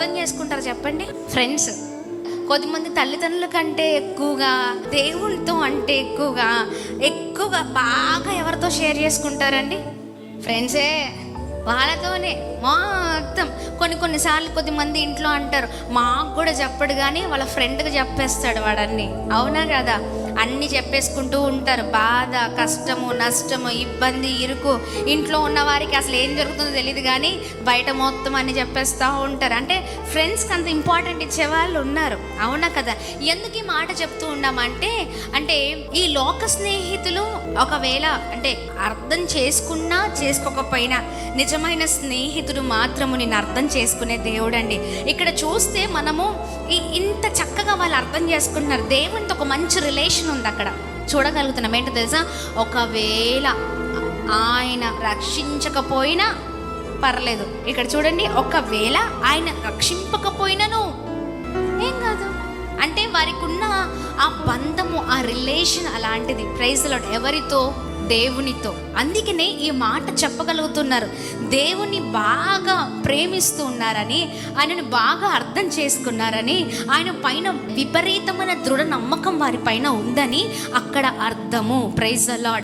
అర్థం చేసుకుంటారు చెప్పండి. ఫ్రెండ్స్ కొద్దిమంది తల్లిదండ్రుల కంటే ఎక్కువగా దేవునితో అంటే ఎక్కువగా ఎక్కువగా బాగా ఎవరితో షేర్ చేసుకుంటారండి? ఫ్రెండ్సే వాళ్ళతోనే మొత్తం. కొన్ని కొన్నిసార్లు కొద్దిమంది ఇంట్లో అంటారు మాకు కూడా చెప్పడు కానీ వాళ్ళ ఫ్రెండ్కి చెప్పేస్తాడు వాడన్ని. అవునా కదా? అన్నీ చెప్పేసుకుంటూ ఉంటారు. బాధ కష్టము నష్టము ఇబ్బంది ఇరుకు. ఇంట్లో ఉన్న వారికి అసలు ఏం జరుగుతుందో తెలియదు కానీ బయట మొత్తం అన్ని చెప్పేస్తూ ఉంటారు. అంటే ఫ్రెండ్స్కి అంత ఇంపార్టెంట్ ఇచ్చే వాళ్ళు ఉన్నారు. అవునా కదా? ఎందుకు ఈ మాట చెప్తూ ఉన్నామంటే అంటే ఈ లోక స్నేహితులు ఒకవేళ అంటే అర్థం చేసుకున్నా చేసుకోకపోయినా నిజమైన స్నేహితుడు మాత్రము నేను అర్థం చేసుకునే దేవుడు అండి ఇక్కడ చూస్తే మనము ఈ- ఇంత చక్కగా వాళ్ళు అర్థం చేసుకుంటున్నారు. దేవునితో ఒక మంచి రిలేషన్ ఉంది అక్కడ చూడగలుగుతున్నాం. ఏంటో తెలుసా? ఒకవేళ ఆయన రక్షించకపోయినా పర్లేదు. ఇక్కడ చూడండి. ఒకవేళ ఆయన రక్షింపకపోయినను. ఏం కాదు. అంటే వారికి ఉన్న ఆ బంధము ఆ రిలేషన్ అలాంటిది. ప్రైజ్ లాడ్ ఎవరితో? దేవునితో. అందుకనే ఈ మాట చెప్పగలుగుతున్నారు. దేవుని బాగా ప్రేమిస్తూ ఉన్నారని ఆయనను బాగా అర్థం చేసుకున్నారని ఆయన పైన విపరీతమైన దృఢ నమ్మకం వారి పైన ఉందని అక్కడ అర్థము. ప్రైజ్ అలాడ్